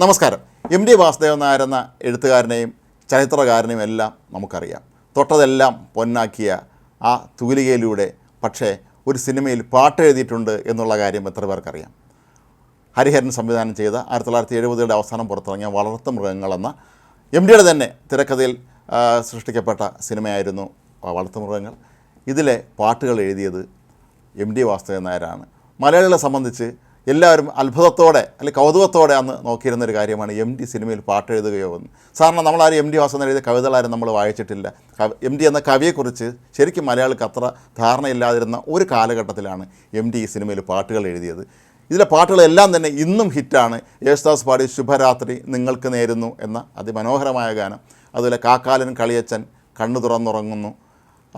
നമസ്കാരം. M D Vasudevan Nair എന്ന എഴുത്തുകാരനെയും ചരിത്രകാരനെയും എല്ലാം നമുക്കറിയാം. തൊട്ടതെല്ലാം പൊന്നാക്കിയ ആ തൂലികയിലൂടെ പക്ഷേ ഒരു സിനിമയിൽ പാട്ട് എഴുതിയിട്ടുണ്ട് എന്നുള്ള കാര്യം എത്ര പേർക്കറിയാം. ഹരിഹരൻ സംവിധാനം ചെയ്ത ആയിരത്തി തൊള്ളായിരത്തി എഴുപതുകളുടെ അവസാനം പുറത്തിറങ്ങിയ വളർത്തു മൃഗങ്ങളെന്ന എം ഡിയുടെ തന്നെ തിരക്കഥയിൽ സൃഷ്ടിക്കപ്പെട്ട സിനിമയായിരുന്നു വളർത്തു മൃഗങ്ങൾ. ഇതിലെ പാട്ടുകൾ എഴുതിയത് എം ഡി വാസുദേവൻ നായരാണ്. മലയാളികളെ സംബന്ധിച്ച് എല്ലാവരും അത്ഭുതത്തോടെ അല്ലെങ്കിൽ കൗതുകത്തോടെ അന്ന് നോക്കിയിരുന്ന ഒരു കാര്യമാണ് എം ഡി സിനിമയിൽ പാട്ട് എഴുതുകയോ എന്ന്. സാറിന് നമ്മളാരും എം ഡി വാസുദേവൻ എഴുതിയ കവിതകളാരും നമ്മൾ വായിച്ചിട്ടില്ല. എം ഡി എന്ന കവിയെക്കുറിച്ച് ശരിക്കും മലയാളിക്ക് അത്ര ധാരണയില്ലാതിരുന്ന ഒരു കാലഘട്ടത്തിലാണ് എം ഡി ഈ സിനിമയിൽ പാട്ടുകൾ എഴുതിയത്. ഇതിലെ പാട്ടുകളെല്ലാം തന്നെ ഇന്നും ഹിറ്റാണ്. യേശുദാസ് പാടി ശുഭരാത്രി നിങ്ങൾക്ക് നേരുന്നു എന്ന അതിമനോഹരമായ ഗാനം. അതുപോലെ കാക്കാലൻ കളിയച്ചൻ കണ്ണു തുറന്നുറങ്ങുന്നു.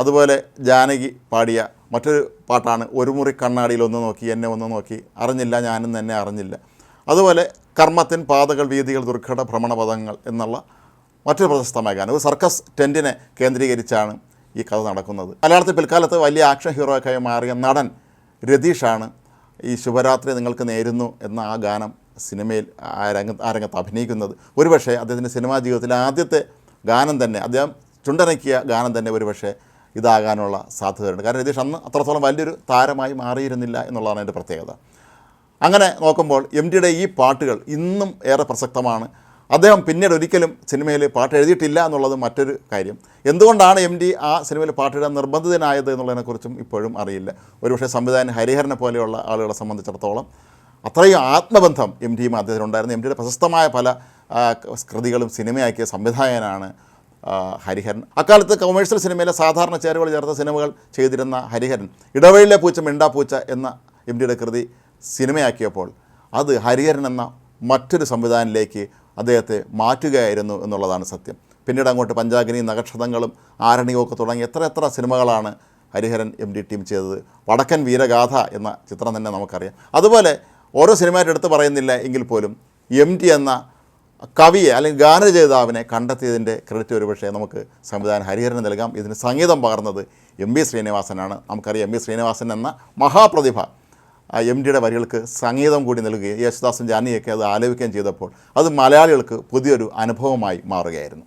അതുപോലെ ജാനകി പാടിയ മറ്റൊരു പാട്ടാണ് ഒരു മുറി കണ്ണാടിയിൽ ഒന്ന് നോക്കി എന്നെ ഒന്ന് നോക്കി. അറിഞ്ഞില്ല ഞാനും തന്നെ അറിഞ്ഞില്ല. അതുപോലെ കർമ്മത്തിൻ പാതകൾ വീതികൾ ദുർഘട ഭ്രമണപഥങ്ങൾ എന്നുള്ള മറ്റൊരു പ്രശസ്തമായ ഗാനം ഒരു സർക്കസ് ടെന്റിനെ കേന്ദ്രീകരിച്ചാണ് ഈ കഥ നടക്കുന്നത്. മലയാളത്തിൽ പിൽക്കാലത്ത് വലിയ ആക്ഷൻ ഹീറോ ഹീറോയൊക്കെ മാറിയ നടൻ രതീഷാണ് ഈ ശുഭരാത്രി നിങ്ങൾക്ക് നേരുന്നു എന്ന ആ ഗാനം സിനിമയിൽ ആ രംഗ ആ രംഗത്ത് അഭിനയിക്കുന്നത്. ഒരുപക്ഷെ അദ്ദേഹത്തിന്റെ സിനിമാ ജീവിതത്തിലെ ആദ്യത്തെ ഗാനം തന്നെ അദ്ദേഹം ചുണ്ടനക്കിയ ഗാനം തന്നെ ഒരുപക്ഷെ ഇതാകാനുള്ള സാധ്യതയുണ്ട്. കാരണം രതീഷ് അന്ന് അത്രത്തോളം വലിയൊരു താരമായി മാറിയിരുന്നില്ല എന്നുള്ളതാണ് എന്റെ പ്രത്യേകത. അങ്ങനെ നോക്കുമ്പോൾ എം ഡിയുടെ ഈ പാട്ടുകൾ ഇന്നും ഏറെ പ്രസക്തമാണ്. അദ്ദേഹം പിന്നീട് ഒരിക്കലും സിനിമയിൽ പാട്ട് എഴുതിയിട്ടില്ല എന്നുള്ളത് മറ്റൊരു കാര്യം. എന്തുകൊണ്ടാണ് എം ആ സിനിമയിൽ പാട്ടിടാൻ നിർബന്ധിതനായത് എന്നുള്ളതിനെക്കുറിച്ചും ഇപ്പോഴും അറിയില്ല. ഒരുപക്ഷെ സംവിധായകൻ ഹരിഹരനെ പോലെയുള്ള ആളുകളെ സംബന്ധിച്ചിടത്തോളം അത്രയും ആത്മബന്ധം എം ഡിയും അദ്ദേഹത്തിനുണ്ടായിരുന്നു. എം ഡിയുടെ പ്രശസ്തമായ പല കൃതികളും സിനിമയാക്കിയ സംവിധായകനാണ് ഹരിഹരൻ. അക്കാലത്ത് കൊമേഴ്ഷ്യൽ സിനിമയിലെ സാധാരണ ചേരുവകൾ ചേർത്ത സിനിമകൾ ചെയ്തിരുന്ന ഹരിഹരൻ. ഇടവഴിയിലെ പൂച്ച മിണ്ടാപ്പൂച്ച എന്ന എം ഡിയുടെ കൃതി സിനിമയാക്കിയപ്പോൾ അത് ഹരിഹരൻ എന്ന മറ്റൊരു സംവിധാനത്തിലേക്ക് അദ്ദേഹത്തെ മാറ്റുകയായിരുന്നു എന്നുള്ളതാണ് സത്യം. പിന്നീട് അങ്ങോട്ട് പഞ്ചാഗ്നി നക്ഷതങ്ങളും ആരണിയൊക്കെ തുടങ്ങി എത്ര എത്ര സിനിമകളാണ് ഹരിഹരൻ എം ഡി ടീം ചെയ്തത്. വടക്കൻ വീരഗാഥ എന്ന ചിത്രം തന്നെ നമുക്കറിയാം. അതുപോലെ ഓരോ സിനിമയായിട്ട് എടുത്ത് പറയുന്നില്ല എങ്കിൽ പോലും എം ടി എന്ന കവിയെ അല്ലെങ്കിൽ ഗാനരചയിതാവിനെ കണ്ടെത്തിയതിന്റെ ക്രെഡിറ്റ് ഒരുപക്ഷെ നമുക്ക് സംവിധാനം ഹരിഹരന് നൽകാം. ഇതിന് സംഗീതം പകർന്നത് എം വി ശ്രീനിവാസനാണ്. നമുക്കറിയാം എം വി ശ്രീനിവാസൻ എന്ന മഹാപ്രതിഭ എം ഡിയുടെ വരികൾക്ക് സംഗീതം കൂടി നൽകുകയും യേശുദാസും ജാനിയൊക്കെ അത് ആലോചിക്കുകയും ചെയ്തപ്പോൾ അത് മലയാളികൾക്ക് പുതിയൊരു അനുഭവമായി മാറുകയായിരുന്നു.